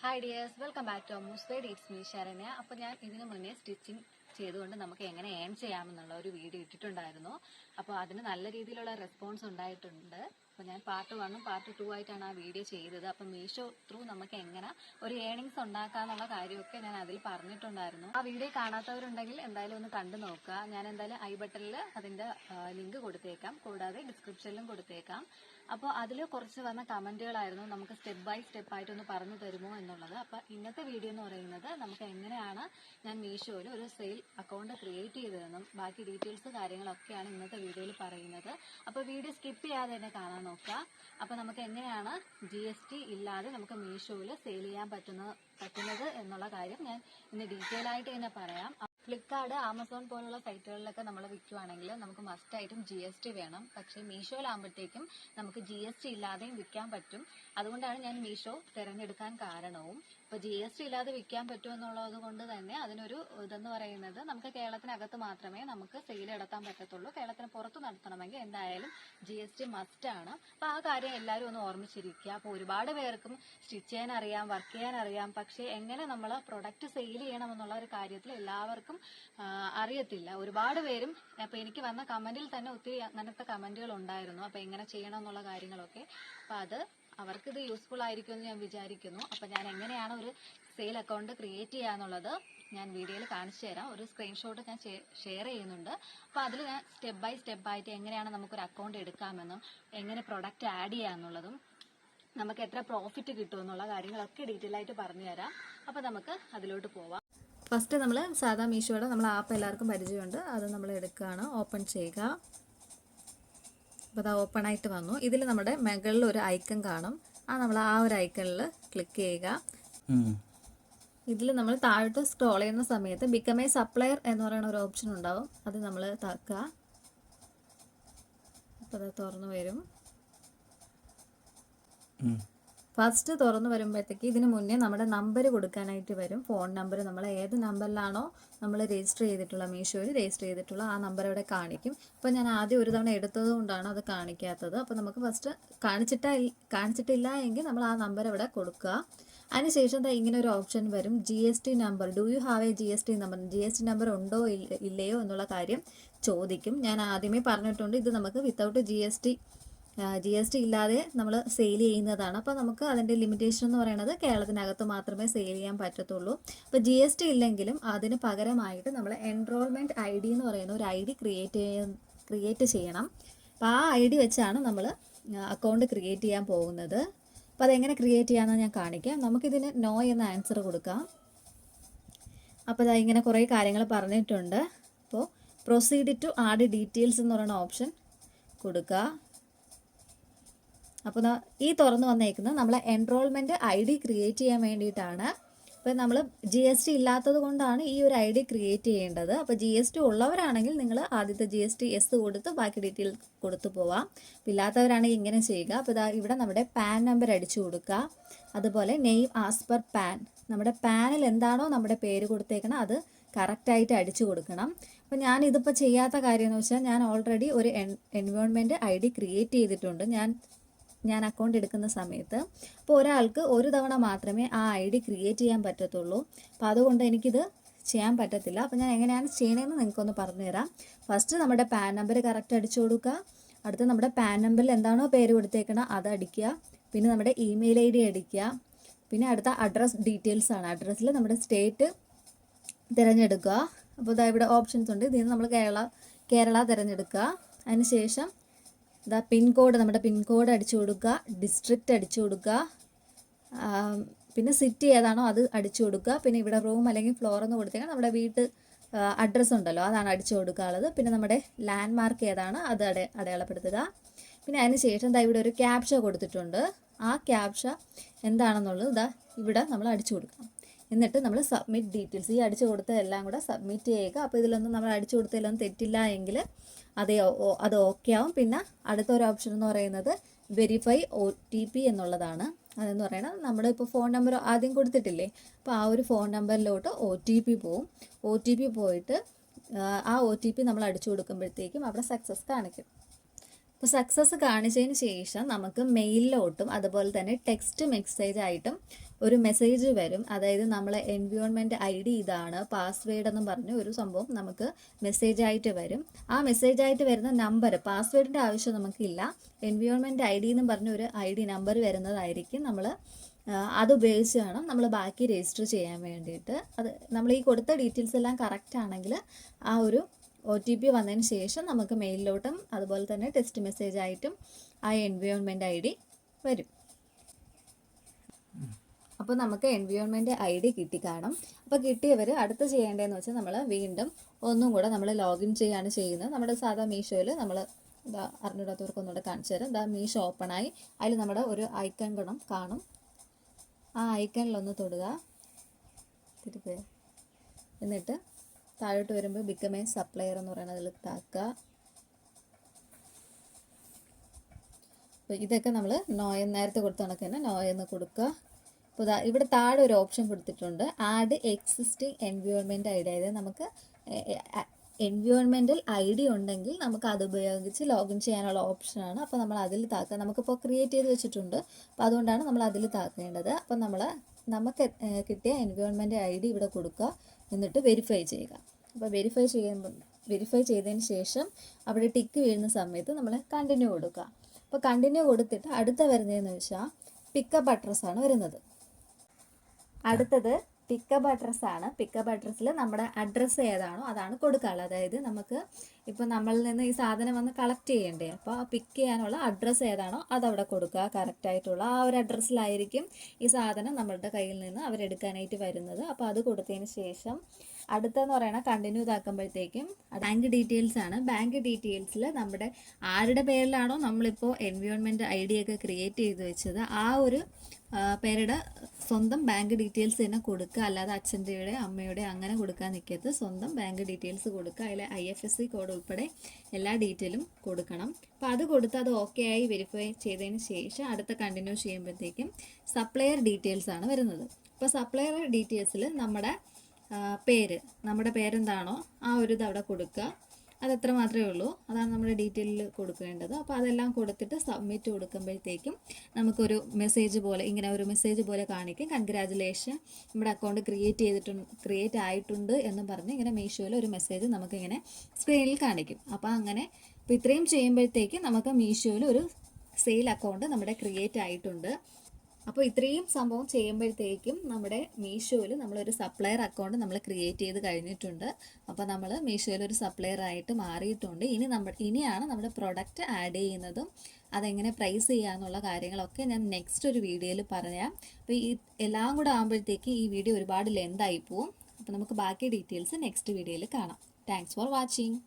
Hi dears welcome back to Ammu's world it's me Saranya അപ്പോൾ ഞാൻ ഇതിനു മുന്നേ സ്റ്റിച്ചിങ് ചെയ്തുകൊണ്ട് നമുക്ക് എങ്ങനെ ഏൺ ചെയ്യാമെന്നുള്ള ഒരു വീഡിയോ ഇട്ടിട്ടുണ്ടായിരുന്നു. അപ്പോൾ അതിന് നല്ല രീതിയിലുള്ള റെസ്പോൺസ് ഉണ്ടായിട്ടുണ്ട്. അപ്പോൾ ഞാൻ പാർട്ട് വണ്ണും പാർട്ട് ടു ആയിട്ടാണ് ആ വീഡിയോ ചെയ്തത്. അപ്പോൾ മീഷോ ത്രൂ നമുക്ക് എങ്ങനെ ഒരു ഏണിങ്സ് ഉണ്ടാക്കാന്നുള്ള കാര്യമൊക്കെ ഞാൻ അതിൽ പറഞ്ഞിട്ടുണ്ടായിരുന്നു. ആ വീഡിയോ കാണാത്തവരുണ്ടെങ്കിൽ എന്തായാലും ഒന്ന് കണ്ടു നോക്കുക. ഞാൻ എന്തായാലും ഐ ബട്ടണിൽ അതിന്റെ ലിങ്ക് കൊടുത്തേക്കാം. കൂടാതെ ഡിസ്ക്രിപ്ഷനിലും കൊടുത്തേക്കാം. അപ്പോൾ അതിൽ കുറച്ച് വന്ന കമന്റുകളായിരുന്നു. നമുക്ക് സ്റ്റെപ്പ് ബൈ സ്റ്റെപ്പ് ആയിട്ട് ഒന്ന് പറഞ്ഞു തരുമോ എന്നുള്ളത്. അപ്പോൾ ഇന്നത്തെ വീഡിയോ എന്ന് പറയുന്നത് നമുക്ക് എങ്ങനെയാണ് ഞാൻ മീഷോയിൽ ഒരു സെയിൽ അക്കൗണ്ട് ക്രിയേറ്റ് ചെയ്തതെന്നും ബാക്കി ഡീറ്റെയിൽസ് കാര്യങ്ങളൊക്കെയാണ് ഇന്നത്തെ വീഡിയോയിൽ പറയുന്നത്. അപ്പോൾ വീഡിയോ സ്കിപ്പ് ചെയ്യാതെ തന്നെ കാണാൻ നോക്കുക. അപ്പോൾ നമുക്ക് എങ്ങനെയാണ് ജി ഇല്ലാതെ നമുക്ക് മീഷോയിൽ സെയിൽ ചെയ്യാൻ പറ്റുന്ന പറ്റുന്നത് എന്നുള്ള കാര്യം ഞാൻ ഇന്ന് ഡീറ്റെയിൽ ആയിട്ട് തന്നെ പറയാം. ഫ്ലിപ്കാർട്ട് ആമസോൺ പോലുള്ള സൈറ്റുകളിലൊക്കെ നമ്മൾ വിൽക്കുവാണെങ്കിൽ നമുക്ക് മസ്റ്റായിട്ടും ജി എസ് ടി വേണം. പക്ഷേ മീഷോയിലാകുമ്പോഴത്തേക്കും നമുക്ക് ജി എസ് ടി ഇല്ലാതെയും വിൽക്കാൻ പറ്റും. അതുകൊണ്ടാണ് ഞാൻ മീഷോ തിരഞ്ഞെടുക്കാൻ കാരണവും. ഇപ്പോൾ ജി എസ് ടി ഇല്ലാതെ വിൽക്കാൻ പറ്റും എന്നുള്ളത് കൊണ്ട് തന്നെ അതിനൊരു ഇതെന്ന് പറയുന്നത് നമുക്ക് കേരളത്തിനകത്ത് മാത്രമേ നമുക്ക് സെയിൽ നടത്താൻ പറ്റത്തുള്ളൂ. കേരളത്തിന് പുറത്ത് നടത്തണമെങ്കിൽ എന്തായാലും ജി എസ് ടി മസ്റ്റാണ് അപ്പോൾ ആ കാര്യം എല്ലാവരും ഒന്ന് ഓർമ്മിച്ചിരിക്കുക. അപ്പോൾ ഒരുപാട് പേർക്കും സ്റ്റിച്ച് ചെയ്യാൻ അറിയാം വർക്ക് ചെയ്യാൻ അറിയാം. പക്ഷേ എങ്ങനെ നമ്മൾ പ്രൊഡക്റ്റ് സെയിൽ ചെയ്യണം എന്നുള്ള ഒരു കാര്യത്തിൽ എല്ലാവർക്കും അറിയത്തില്ല. ഒരുപാട് പേരും അപ്പോൾ എനിക്ക് വന്ന കമന്റിൽ തന്നെ ഒത്തിരി അങ്ങനത്തെ കമന്റുകൾ ഉണ്ടായിരുന്നു. അപ്പോൾ എങ്ങനെ ചെയ്യണം എന്നുള്ള കാര്യങ്ങളൊക്കെ. അപ്പോൾ അത് അവർക്കിത് യൂസ്ഫുൾ ആയിരിക്കും എന്ന് ഞാൻ വിചാരിക്കുന്നു. അപ്പോൾ ഞാൻ എങ്ങനെയാണ് ഒരു സെയിൽ അക്കൗണ്ട് ക്രിയേറ്റ് ചെയ്യാന്നുള്ളത് ഞാൻ വീഡിയോയിൽ കാണിച്ചു തരാം. ഒരു സ്ക്രീൻഷോട്ട് ഞാൻ ഷെയർ ചെയ്യുന്നുണ്ട്. അപ്പോൾ അതിൽ ഞാൻ സ്റ്റെപ്പ് ബൈ സ്റ്റെപ്പ് ആയിട്ട് എങ്ങനെയാണ് നമുക്കൊരു അക്കൗണ്ട് എടുക്കാമെന്നും എങ്ങനെ പ്രൊഡക്റ്റ് ആഡ് ചെയ്യാമെന്നുള്ളതും നമുക്ക് എത്ര പ്രോഫിറ്റ് കിട്ടുമെന്നുള്ള കാര്യങ്ങളൊക്കെ ഡീറ്റെയിൽ ആയിട്ട് പറഞ്ഞു തരാം. അപ്പോൾ നമുക്ക് അതിലോട്ട് പോവാം. ഫസ്റ്റ് നമ്മൾ സാധാ മീഷോയുടെ നമ്മൾ ആപ്പ് എല്ലാവർക്കും പരിചയമുണ്ട്. അത് നമ്മൾ എടുക്കുകയാണ് ഓപ്പൺ ചെയ്യുക. അപ്പോൾ അത് ഓപ്പൺ ആയിട്ട് വന്നു. ഇതിൽ നമ്മുടെ മുകളിൽ ഒരു ഐക്കൺ കാണും. ആ നമ്മൾ ആ ഒരു ഐക്കണിൽ ക്ലിക്ക് ചെയ്യുക. ഇതിൽ നമ്മൾ താഴോട്ട് സ്ക്രോൾ ചെയ്യുന്ന സമയത്ത് ബിക്കം എ സപ്ലയർ എന്ന് പറയുന്ന ഒരു ഓപ്ഷൻ ഉണ്ടാവും. അത് നമ്മൾ തക്കുക. അപ്പോൾ അത് തുറന്നു വരും. ഫസ്റ്റ് തുറന്ന് വരുമ്പോഴത്തേക്ക് ഇതിന് മുന്നേ നമ്മുടെ നമ്പർ കൊടുക്കാനായിട്ട് വരും. ഫോൺ നമ്പർ നമ്മൾ ഏത് നമ്പറിലാണോ നമ്മൾ രജിസ്റ്റർ ചെയ്തിട്ടുള്ള മീഷോയിൽ രജിസ്റ്റർ ചെയ്തിട്ടുള്ള ആ നമ്പർ ഇവിടെ കാണിക്കും. അപ്പോൾ ഞാൻ ആദ്യം ഒരു തവണ എടുത്തത് കൊണ്ടാണ് അത് കാണിക്കാത്തത്. അപ്പോൾ നമുക്ക് ഫസ്റ്റ് കാണിച്ചിട്ടാ കാണിച്ചിട്ടില്ല എങ്കിൽ നമ്മൾ ആ നമ്പർ ഇവിടെ കൊടുക്കുക. അതിനുശേഷം ഇങ്ങനെ ഒരു ഓപ്ഷൻ വരും. G S T number do you have a G S T number G S T number ഉണ്ടോ ഇല്ലയോ എന്നുള്ള കാര്യം ചോദിക്കും. ഞാൻ ആദ്യമേ പറഞ്ഞിട്ടുണ്ട് ഇത് നമുക്ക് without G S T G S T ഇല്ലാതെ നമ്മൾ സെയിൽ ചെയ്യുന്നതാണ്. അപ്പോൾ നമുക്ക് അതിന്റെ ലിമിറ്റേഷൻ എന്ന് പറയുന്നത് കേരളത്തിനകത്ത് മാത്രമേ സെയിൽ ചെയ്യാൻ പറ്റത്തുള്ളൂ. അപ്പോൾ ജി എസ് ടി ഇല്ലെങ്കിലും അതിന് പകരമായിട്ട് നമ്മൾ എൻറോൾമെന്റ് ഐ ഡി എന്ന് പറയുന്ന ഒരു ഐ ഡി ക്രിയേറ്റ് ക്രിയേറ്റ് ചെയ്യണം. അപ്പോൾ ആ ഐ ഡി വെച്ചാണ് നമ്മൾ അക്കൗണ്ട് ക്രിയേറ്റ് ചെയ്യാൻ പോകുന്നത്. അപ്പോൾ അതെങ്ങനെ ക്രിയേറ്റ് ചെയ്യാമെന്ന് ഞാൻ കാണിക്കാം. നമുക്കിതിന് നോ എന്ന ആൻസർ കൊടുക്കാം. അപ്പോൾ ഇതാ ഇങ്ങനെ കുറേ കാര്യങ്ങൾ പറഞ്ഞിട്ടുണ്ട്. അപ്പോൾ പ്രൊസീഡ് ടു ആഡ് ഡീറ്റെയിൽസ് എന്ന് പറയുന്ന ഓപ്ഷൻ കൊടുക്കുക. അപ്പോൾ ഈ തുറന്നു വന്നേക്കുന്നത് നമ്മൾ എൻറോൾമെന്റ് ഐ ഡി ക്രിയേറ്റ് ചെയ്യാൻ വേണ്ടിയിട്ടാണ്. അപ്പോൾ നമ്മൾ ജി എസ് ടി ഇല്ലാത്തത് കൊണ്ടാണ് ഈ ഒരു ഐ ഡി ക്രിയേറ്റ് ചെയ്യേണ്ടത്. അപ്പോൾ ജി എസ് ടി ഉള്ളവരാണെങ്കിൽ നിങ്ങൾ ആദ്യത്തെ ജി എസ് ടി എസ് കൊടുത്ത് ബാക്കി ഡീറ്റെയിൽ കൊടുത്തു പോവാം. ഇല്ലാത്തവരാണെങ്കിൽ ഇങ്ങനെ ചെയ്യുക. അപ്പോൾ ഇതാ ഇവിടെ നമ്മുടെ പാൻ നമ്പർ അടിച്ചു കൊടുക്കുക. അതുപോലെ നെയിം ആസ് പെർ പാൻ നമ്മുടെ പാനിൽ എന്താണോ നമ്മുടെ പേര് കൊടുത്തേക്കണം അത് കറക്റ്റായിട്ട് അടിച്ചു കൊടുക്കണം. അപ്പോൾ ഞാൻ ഇതിപ്പോൾ ചെയ്യാത്ത കാര്യം എന്ന് വെച്ചാൽ ഞാൻ ഓൾറെഡി ഒരു en environment I D create ചെയ്തിട്ടുണ്ട്. ഞാൻ ഞാൻ അക്കൗണ്ട് എടുക്കുന്ന സമയത്ത് അപ്പോൾ ഒരാൾക്ക് ഒരു തവണ മാത്രമേ ആ ഐ ഡി ക്രിയേറ്റ് ചെയ്യാൻ പറ്റത്തുള്ളൂ. അപ്പോൾ അതുകൊണ്ട് എനിക്കിത് ചെയ്യാൻ പറ്റത്തില്ല. അപ്പോൾ ഞാൻ എങ്ങനെയാണ് ചെയ്യണമെന്ന് നിങ്ങൾക്കൊന്ന് പറഞ്ഞു തരാം ഫസ്റ്റ് നമ്മുടെ പാൻ നമ്പർ കറക്റ്റ് അടിച്ചു കൊടുക്കുക. അടുത്ത് നമ്മുടെ പാൻ നമ്പറിൽ എന്താണോ പേര് കൊടുത്തേക്കണം അത് അടിക്കുക. പിന്നെ നമ്മുടെ ഇമെയിൽ ഐ ഡി അടിക്കുക. പിന്നെ അടുത്ത അഡ്രസ് ഡീറ്റെയിൽസ് ആണ്. അഡ്രസ്സിൽ നമ്മുടെ സ്റ്റേറ്റ് തിരഞ്ഞെടുക്കുക. അപ്പോൾ ഇതാ ഇവിടെ ഓപ്ഷൻസ് ഉണ്ട്. ഇതിൽ നിന്ന് നമ്മൾ കേരള കേരള തിരഞ്ഞെടുക്കുക. അതിന് ശേഷം ഇതാ പിൻകോഡ് നമ്മുടെ പിൻകോഡ് അടിച്ചു കൊടുക്കുക ഡിസ്ട്രിക്റ്റ് അടിച്ചു കൊടുക്കുക. പിന്നെ സിറ്റി ഏതാണോ അത് അടിച്ചു കൊടുക്കുക. പിന്നെ ഇവിടെ റൂം അല്ലെങ്കിൽ ഫ്ലോർ എന്ന് കൊടുത്തേക്കാൻ നമ്മുടെ വീട്ട് അഡ്രസ്സ് ഉണ്ടല്ലോ അതാണ് അടിച്ചു കൊടുക്കാനുള്ളത്. പിന്നെ നമ്മുടെ ലാൻഡ് മാർക്ക് ഏതാണ് അത് അടയ അടയാളപ്പെടുത്തുക. പിന്നെ അതിന് ശേഷം ദാ ഇവിടെ ഒരു ക്യാപ്ഷ കൊടുത്തിട്ടുണ്ട്. ആ ക്യാപ്ഷ എന്താണെന്നുള്ളത് ഇതാ ഇവിടെ നമ്മൾ അടിച്ചു കൊടുക്കണം. എന്നിട്ട് നമ്മൾ സബ്മിറ്റ് ഡീറ്റെയിൽസ് ഈ അടിച്ചു കൊടുത്തതെല്ലാം കൂടെ സബ്മിറ്റ് ചെയ്യുക. അപ്പോൾ ഇതിലൊന്നും നമ്മൾ അടിച്ചു കൊടുത്തതിലൊന്നും തെറ്റില്ല എങ്കിൽ അതേ അത് ഓക്കെ ആവും. പിന്നെ അടുത്ത ഒരു ഓപ്ഷൻ എന്ന് പറയുന്നത് വെരിഫൈ ഒ ടി പി എന്നുള്ളതാണ്. അതെന്ന് പറയുന്നത് നമ്മുടെ ഇപ്പോൾ ഫോൺ നമ്പർ ആദ്യം കൊടുത്തിട്ടില്ലേ? അപ്പോൾ ആ ഒരു ഫോൺ നമ്പറിലോട്ട് ഒ ടി പി പോവും. ഒ ടി പി പോയിട്ട് ആ ഒ ടി പി നമ്മൾ അടിച്ചു കൊടുക്കുമ്പോഴത്തേക്കും അവിടെ സക്സസ് കാണിക്കും. അപ്പോൾ സക്സസ് കാണിച്ചതിന് ശേഷം നമുക്ക് മെയിലിലോട്ടും അതുപോലെ തന്നെ ടെക്സ്റ്റ് മെസ്സേജ് ആയിട്ടും ഒരു മെസ്സേജ് വരും. അതായത് നമ്മളെ എൻവയോൺമെന്റ് ഐ ഡി ഇതാണ് പാസ്വേഡ് എന്ന് പറഞ്ഞ ഒരു സംഭവം നമുക്ക് മെസ്സേജ് ആയിട്ട് വരും. ആ മെസ്സേജ് ആയിട്ട് വരുന്ന നമ്പർ പാസ്വേഡിന്റെ ആവശ്യം നമുക്കില്ല. എൻവയോൺമെന്റ് ഐ ഡി എന്നും പറഞ്ഞ ഒരു ഐ ഡി നമ്പർ വരുന്നതായിരിക്കും നമ്മൾ അത് ഉപയോഗിച്ച് വേണം നമ്മൾ ബാക്കി രജിസ്റ്റർ ചെയ്യാൻ വേണ്ടിയിട്ട്. അത് നമ്മൾ ഈ കൊടുത്ത ഡീറ്റെയിൽസ് എല്ലാം കറക്റ്റ് ആണെങ്കിൽ ആ ഒരു ഒ ടി പി വന്നതിന് ശേഷം നമുക്ക് മെയിലിലോട്ടും അതുപോലെ തന്നെ ടെക്സ്റ്റ് മെസ്സേജ് ആയിട്ടും ആ എൻവയോൺമെന്റ് ഐ ഡി വരും. അപ്പോൾ നമുക്ക് എൻവയോൺമെന്റ് ഐ ഡി കിട്ടിക്കാണും അപ്പോൾ കിട്ടിയവർ അടുത്ത് ചെയ്യേണ്ടതെന്ന് വെച്ചാൽ നമ്മൾ വീണ്ടും ഒന്നും കൂടെ നമ്മൾ ലോഗിൻ ചെയ്യാണ് ചെയ്യുന്നത്. നമ്മുടെ സാധാ മീഷോയിൽ നമ്മൾ ഇതാ അറിഞ്ഞിടാത്തവർക്ക് ഒന്നുകൂടെ കാണിച്ചു തരാം. ഇതാ മീഷോ ആയി. അതിൽ നമ്മുടെ ഒരു ഐക്കൺ ഗുണം കാണും. ആ ഐക്കണിലൊന്ന് തൊടുക. തിരുപ്പേ എന്നിട്ട് താഴോട്ട് വരുമ്പോൾ ബിക്കം സപ്ലയർ എന്ന് പറയുന്നത് അതിൽ താക്കുക അപ്പോൾ ഇതൊക്കെ നമ്മൾ നോയ നേരത്തെ കൊടുത്ത കണക്ക് തന്നെ നോയെന്ന് കൊടുക്കുക അപ്പോൾ ഇവിടെ താഴെ ഒരു ഓപ്ഷൻ കൊടുത്തിട്ടുണ്ട്. Add existing environment I D അതായത് നമുക്ക് എൻവയോൺമെന്റൽ ഐ ഡി ഉണ്ടെങ്കിൽ നമുക്ക് അത് ഉപയോഗിച്ച് ലോഗിൻ ചെയ്യാനുള്ള ഓപ്ഷനാണ് അപ്പോൾ നമ്മൾ അതിൽ താക്കുക നമുക്കിപ്പോൾ ക്രിയേറ്റ് ചെയ്ത് വെച്ചിട്ടുണ്ട്. അപ്പോൾ അതുകൊണ്ടാണ് നമ്മൾ അതിൽ താക്കേണ്ടത് അപ്പോൾ നമ്മൾ നമുക്ക് കിട്ടിയ എൻവയോൺമെന്റ് ഐ ഡി ഇവിടെ കൊടുക്കുക എന്നിട്ട് വെരിഫൈ ചെയ്യുക. അപ്പോൾ വെരിഫൈ ചെയ്യുമ്പോൾ വെരിഫൈ ചെയ്തതിന് ശേഷം അവിടെ ടിക്ക് വീഴുന്ന സമയത്ത് നമ്മൾ കണ്ടിന്യൂ കൊടുക്കുക. അപ്പോൾ കണ്ടിന്യൂ കൊടുത്തിട്ട് അടുത്ത വരുന്നതെന്ന് വെച്ചാൽ പിക്കപ്പ് അഡ്രസ്സാണ് വരുന്നത്. അടുത്തത് പിക്കപ്പ് അഡ്രസ്സ് ആണ്. പിക്കപ്പ് അഡ്രസ്സിൽ നമ്മുടെ അഡ്രസ്സ് ഏതാണോ അതാണ് കൊടുക്കാനുള്ളത്. അതായത് നമുക്ക് ഇപ്പോൾ നമ്മളിൽ നിന്ന് ഈ സാധനം വന്ന് കളക്ട് ചെയ്യണ്ടേ. അപ്പോൾ പിക്ക് ചെയ്യാനുള്ള അഡ്രസ്സ് ഏതാണോ അതവിടെ കൊടുക്കുക. കറക്റ്റ് ആയിട്ടുള്ള ആ ഒരു അഡ്രസ്സിലായിരിക്കും ഈ സാധനം നമ്മളുടെ കയ്യിൽ നിന്ന് അവരെടുക്കാനായിട്ട് വരുന്നത്. അപ്പോൾ അത് കൊടുത്തതിന് ശേഷം അടുത്തെന്ന് പറയണ കണ്ടിന്യൂ ഇതാക്കുമ്പോഴത്തേക്കും ബാങ്ക് ഡീറ്റെയിൽസ് ആണ്. ബാങ്ക് ഡീറ്റെയിൽസിൽ നമ്മുടെ ആരുടെ പേരിലാണോ നമ്മളിപ്പോൾ എൻവയോൺമെന്റ് ഐ ഡി ഒക്കെ ക്രിയേറ്റ് ചെയ്ത് വെച്ചത് ആ ഒരു പേരുടെ സ്വന്തം ബാങ്ക് ഡീറ്റെയിൽസ് തന്നെ കൊടുക്കുക. അല്ലാതെ അച്ഛന്റെയുടെ അമ്മയുടെ അങ്ങനെ കൊടുക്കാൻ നിൽക്കരുത് സ്വന്തം ബാങ്ക് ഡീറ്റെയിൽസ് കൊടുക്കുക. അതിലെ I F S C code ഉൾപ്പെടെ എല്ലാ ഡീറ്റെയിലും കൊടുക്കണം. അപ്പോൾ അത് കൊടുത്ത് അത് ഓക്കെ ആയി വെരിഫൈ ചെയ്തതിന് ശേഷം അടുത്ത കണ്ടിന്യൂ ചെയ്യുമ്പോഴത്തേക്കും സപ്ലയർ ഡീറ്റെയിൽസ് ആണ് വരുന്നത്. അപ്പോൾ സപ്ലയർ ഡീറ്റെയിൽസിൽ നമ്മുടെ പേര്. നമ്മുടെ പേരെന്താണോ ആ ഒരു ഇത് അവിടെ കൊടുക്കുക. അതത്ര മാത്രമേ ഉള്ളൂ. അതാണ് നമ്മുടെ ഡീറ്റെയിലിൽ കൊടുക്കേണ്ടത്. അപ്പോൾ അതെല്ലാം കൊടുത്തിട്ട് സബ്മിറ്റ് കൊടുക്കുമ്പോഴത്തേക്കും നമുക്കൊരു മെസ്സേജ് പോലെ ഇങ്ങനെ ഒരു മെസ്സേജ് പോലെ കാണിക്കും. കൺഗ്രാജുലേഷൻ നമ്മുടെ അക്കൗണ്ട് ക്രിയേറ്റ് ചെയ്തിട്ടുണ്ട് ക്രിയേറ്റ് ആയിട്ടുണ്ട് എന്ന് പറഞ്ഞ് ഇങ്ങനെ മീഷോയിൽ ഒരു മെസ്സേജ് നമുക്കിങ്ങനെ സ്ക്രീനിൽ കാണിക്കും. അപ്പോൾ അങ്ങനെ അപ്പോൾ ഇത്രയും ചെയ്യുമ്പോഴത്തേക്കും നമുക്ക് മീഷോയിൽ ഒരു സെയിൽ അക്കൗണ്ട് നമ്മുടെ ക്രിയേറ്റ് ആയിട്ടുണ്ട്. അപ്പോൾ ഇത്രയും സംഭവം ചെയ്യുമ്പോഴത്തേക്കും നമ്മുടെ മീഷോയിൽ നമ്മളൊരു സപ്ലയർ അക്കൗണ്ട് നമ്മൾ ക്രിയേറ്റ് ചെയ്ത് കഴിഞ്ഞിട്ടുണ്ട്. അപ്പോൾ നമ്മൾ മീഷോയിൽ ഒരു സപ്ലയർ ആയിട്ട് മാറിയിട്ടുണ്ട്. ഇനി നമ്മൾ ഇനിയാണ് നമ്മുടെ പ്രൊഡക്റ്റ് ആഡ് ചെയ്യുന്നതും അതെങ്ങനെ പ്രൈസ് ചെയ്യാന്നുള്ള കാര്യങ്ങളൊക്കെ ഞാൻ നെക്സ്റ്റ് ഒരു വീഡിയോയിൽ പറയാം. അപ്പോൾ ഈ എല്ലാം കൂടെ ആകുമ്പോഴത്തേക്ക് ഈ വീഡിയോ ഒരുപാട് ലെന്തായി പോവും. അപ്പോൾ നമുക്ക് ബാക്കി ഡീറ്റെയിൽസ് നെക്സ്റ്റ് വീഡിയോയിൽ കാണാം. Thanks for watching